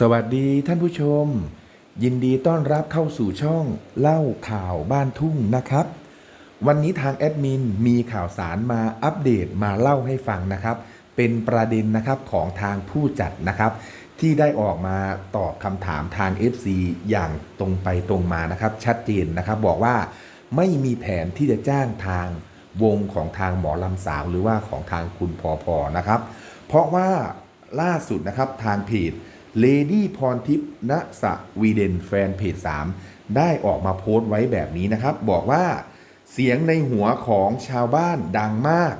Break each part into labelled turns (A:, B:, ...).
A: สวัสดีท่านผู้ชม ยินดีต้อนรับเข้าสู่ช่องเล่าข่าวบ้านทุ่งนะครับ วันนี้ทางแอดมินมีข่าวสารมาอัปเดตมาเล่าให้ฟังนะครับ เป็นประเด็นนะครับของทางผู้จัดนะครับ ที่ได้ออกมาตอบคำถามทาง FC อย่างตรงไปตรงมานะครับ ชัดเจนนะครับบอกว่าไม่มีแผนที่จะจ้างทางวงของทางหมอลำสาวหรือว่าของทางคุณพอพอนะครับ เพราะว่าล่าสุดนะครับทางเพจ Lady พรทิพย์ณสวีเดนแฟนเพจ 3 ได้ออกมาโพสต์ไว้แบบนี้นะครับ บอกว่าเสียงในหัวของชาวบ้านดังมาก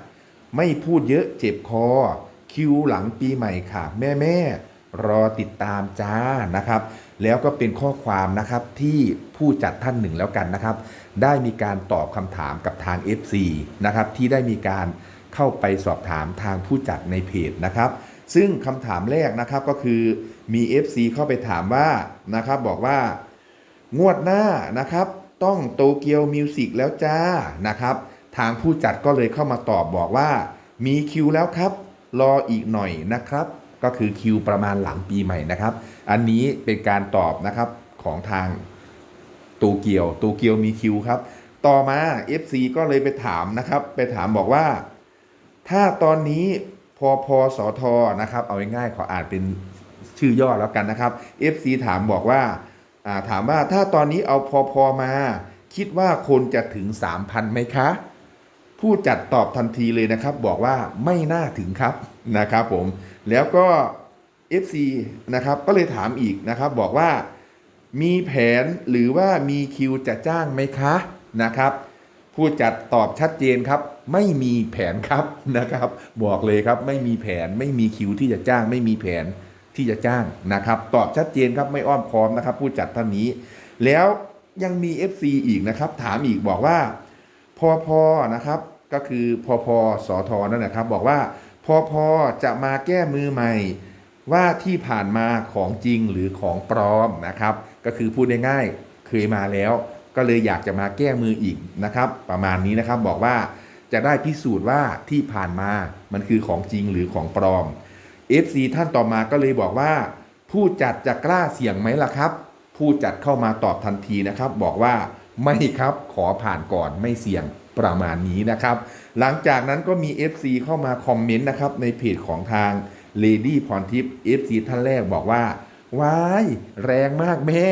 A: ไม่พูดเยอะเจ็บคอ คิวหลังปีใหม่ค่ะ แม่แม่รอติดตามจ้านะครับ แล้วก็เป็นข้อความนะครับที่ผู้จัดท่านหนึ่งแล้วกันนะครับ ได้มีการตอบคำถามกับทาง FC นะครับที่ได้มีการเข้าไปสอบถามทางผู้จัดในเพจนะครับ ซึ่งคำถามแรกนะครับก็คือมี FC เข้าไปถามว่านะครับบอกว่างวดหน้านะครับต้องโตเกียวมิวสิกแล้วจ้านะครับทางผู้จัดก็เลยเข้ามาตอบบอกว่า มีคิวแล้วครับ รออีกหน่อยนะครับ ก็คือคิวประมาณหลังปีใหม่นะครับ อันนี้เป็นการตอบนะครับของทางโตเกียวโตเกียวมีคิวครับ ต่อมา FC ก็เลยไปถามนะครับ ไปถามบอกว่า ถ้าตอนนี้ พอพอสอทอนะครับ เอาง่ายๆขออ่านเป็นชื่อย่อแล้วกันนะครับ FC ถามบอกว่าถามว่าถ้าตอนนี้เอาพอพอมา คิดว่าคนจะถึง 3,000ไหมคะ ผู้จัดตอบทันทีเลยนะครับ บอกว่าไม่น่าถึงครับนะครับผมแล้วก็ FC นะครับก็เลยถามอีกนะครับบอกว่ามีแผนหรือว่ามีคิวจะจ้างไหมคะนะครับ ผู้จัดตอบชัดเจนครับ ไม่มีแผนครับนะครับ บอกเลยครับไม่มีแผนไม่มีคิวที่จะจ้าง ไม่มีแผนที่จะจ้างนะครับ ตอบชัดเจนครับไม่อ้อมค้อมนะครับ ผู้จัดท่านนี้ แล้วยังมี FC อีกนะครับ ถามอีกบอกว่าพอพอนะครับ ก็คือพอพอสอทอนั่นนะครับ บอกว่าพอพอจะมาแก้มือใหม่ ว่าที่ผ่านมาของจริงหรือของปลอมนะครับ ก็คือพูดง่ายๆเคยมาแล้ว ก็เลยอยากจะมาแก้มืออีกนะครับ ประมาณนี้นะครับบอกว่าจะได้พิสูจน์ว่าที่ผ่านมามันคือของจริงหรือของปลอม FC ท่านต่อมาก็เลยบอกว่า ผู้จัดจะกล้าเสี่ยงไหมล่ะครับ ผู้จัดเข้ามาตอบทันทีนะครับ บอกว่าไม่ครับขอผ่านก่อนไม่เสี่ยงประมาณนี้นะครับ หลังจากนั้นก็มี FC เข้ามาคอมเมนต์นะครับในเพจของทาง Lady พรทิพย์ FC ท่านแรกบอกว่าว้ายแรงมากแม่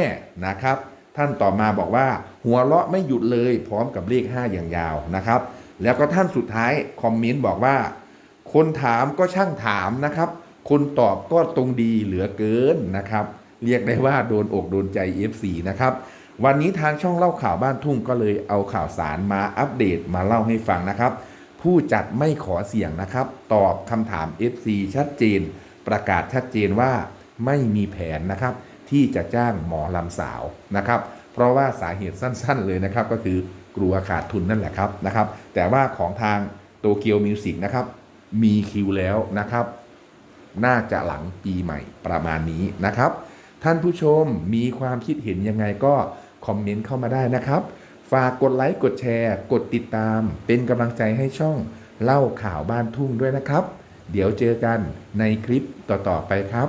A: นะครับ ท่านต่อมาบอกว่า หัวเราะไม่หยุดเลยพร้อมกับเลข 5 อย่างยาวนะครับ แล้วก็ท่านสุดท้ายคอมเมนต์บอกว่า คนถามก็ช่างถามนะครับ คนตอบก็ตรงดีเหลือเกินนะครับ เรียกได้ว่าโดนอกโดนใจ F4 นะครับวันนี้ทางช่องเล่าข่าวบ้านทุ่งก็เลยเอาข่าวสารมาอัปเดตมาเล่าให้ฟังนะครับ ผู้จัดไม่ขอเสี่ยงนะครับ ตอบคำถาม FC ชัดเจน ประกาศชัดเจนว่าไม่มีแผนนะครับ ที่จะจ้างหมอลำสาวนะครับ เพราะว่าสาเหตุสั้นๆเลยนะครับ ก็คือกลัวขาดทุนนั่นแหละครับนะครับ แต่ว่าของทางโตเกียวมิวสิกนะครับ มีคิวแล้วนะครับ น่าจะหลังปีใหม่ประมาณนี้นะครับ ท่านผู้ชมมีความคิดเห็นยังไงก็คอมเมนต์เข้ามาได้นะครับ ฝากกดไลค์กดแชร์ กดติดตาม เป็นกำลังใจให้ช่องเล่าข่าวบ้านทุ่งด้วยนะครับ เดี๋ยวเจอกันในคลิปต่อๆไปครับ